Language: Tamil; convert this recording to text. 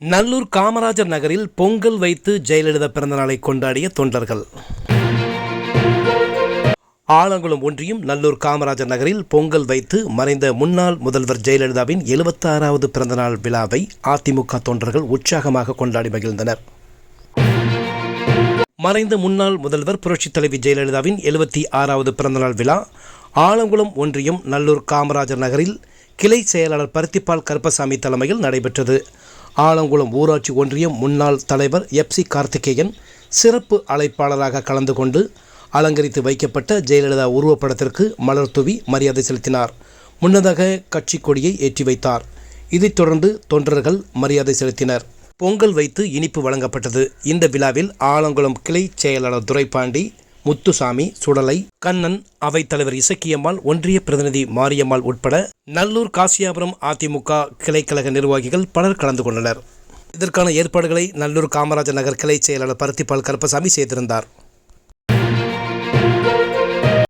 நல்லூர் காமராஜர் நகரில் பொங்கல் வைத்து ஜெயலலிதா பிறந்தநாளை கொண்டாடிய தொண்டர்கள். ஆலங்குளம் ஒன்றியம் நல்லூர் காமராஜர் நகரில் பொங்கல் வைத்து மறைந்த முன்னாள் முதல்வர் ஜெயலலிதாவின் எழுபத்தாறாவது பிறந்தநாள் விழாவை அதிமுக தொண்டர்கள் உற்சாகமாக கொண்டாடி மகிழ்ந்தனர். மறைந்த முன்னாள் முதல்வர் புரட்சித் தலைவி ஜெயலலிதாவின் எழுபத்தி ஆறாவது பிறந்தநாள் விழா ஆலங்குளம் ஒன்றியம் நல்லூர் காமராஜர் நகரில் கிளை செயலாளர் பருத்திப்பால் கருப்பசாமி தலைமையில் நடைபெற்றது. ஆலங்குளம் ஊராட்சி ஒன்றியம் முன்னாள் தலைவர் எப்சி கார்த்திகேயன் சிறப்பு அழைப்பாளராக கலந்து கொண்டு அலங்கரித்து வைக்கப்பட்ட ஜெயலலிதா உருவப்படத்திற்கு மலர் தூவி மரியாதை செலுத்தினார். முன்னதாக கட்சி கொடியை ஏற்றி வைத்தார். இதைத் தொடர்ந்து தொண்டர்கள் மரியாதை செலுத்தினர். பொங்கல் வைத்து இனிப்பு வழங்கப்பட்டது. இந்த விழாவில் ஆலங்குளம் கிளை செயலாளர் துரைப்பாண்டி முத்துசாமி சுடலை கண்ணன் அவைத்தலைவர் இசக்கியம்மாள் ஒன்றிய பிரதிநிதி மாரியம்மாள் உட்பட நல்லூர் காசியாபுரம் அதிமுக கிளைக்கழக நிர்வாகிகள் பலர் கலந்து கொண்டனர். இதற்கான ஏற்பாடுகளை நல்லூர் காமராஜர் நகர் கிளை செயலாளர் பருத்திப்பால் கருப்பசாமி செய்திருந்தார்.